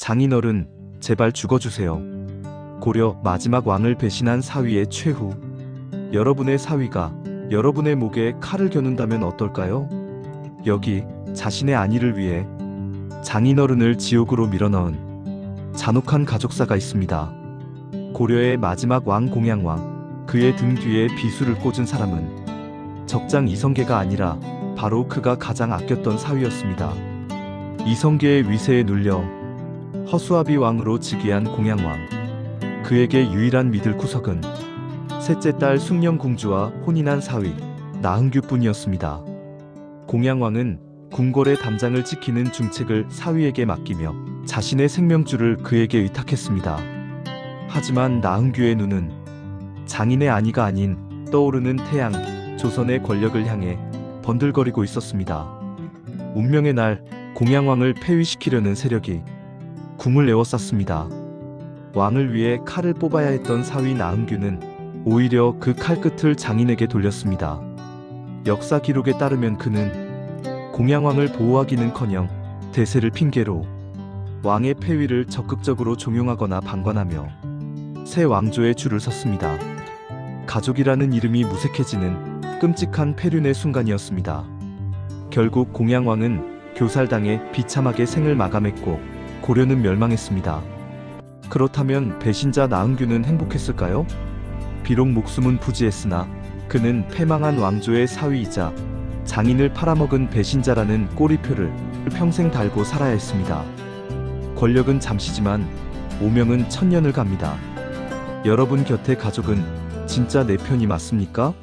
장인어른, 제발 죽어주세요. 고려 마지막 왕을 배신한 사위의 최후. 여러분의 사위가 여러분의 목에 칼을 겨눈다면 어떨까요? 여기 자신의 안위를 위해 장인어른을 지옥으로 밀어넣은 잔혹한 가족사가 있습니다. 고려의 마지막 왕 공양왕, 그의 등 뒤에 비수를 꽂은 사람은 적장 이성계가 아니라 바로 그가 가장 아꼈던 사위였습니다. 이성계의 위세에 눌려 허수아비 왕으로 즉위한 공양왕. 그에게 유일한 믿을 구석은 셋째 딸 숭령공주와 혼인한 사위 나흥규뿐이었습니다. 공양왕은 궁궐의 담장을 지키는 중책을 사위에게 맡기며 자신의 생명줄을 그에게 의탁했습니다. 하지만 나흥규의 눈은 장인의 안위가 아닌 떠오르는 태양, 조선의 권력을 향해 번들거리고 있었습니다. 운명의 날 공양왕을 폐위시키려는 세력이 궁을 에워쌌습니다. 왕을 위해 칼을 뽑아야 했던 사위 나흥규는 오히려 그 칼끝을 장인에게 돌렸습니다. 역사 기록에 따르면 그는 공양왕을 보호하기는커녕 대세를 핑계로 왕의 폐위를 적극적으로 종용하거나 방관하며 새 왕조의 줄을 섰습니다. 가족이라는 이름이 무색해지는 끔찍한 폐륜의 순간이었습니다. 결국 공양왕은 교살당해 비참하게 생을 마감했고 고려는 멸망했습니다. 그렇다면 배신자 나흥규는 행복했을까요? 비록 목숨은 부지했으나 그는 패망한 왕조의 사위이자 장인을 팔아먹은 배신자라는 꼬리표를 평생 달고 살아야 했습니다. 권력은 잠시지만 오명은 천년을 갑니다. 여러분 곁의 가족은 진짜 내 편이 맞습니까?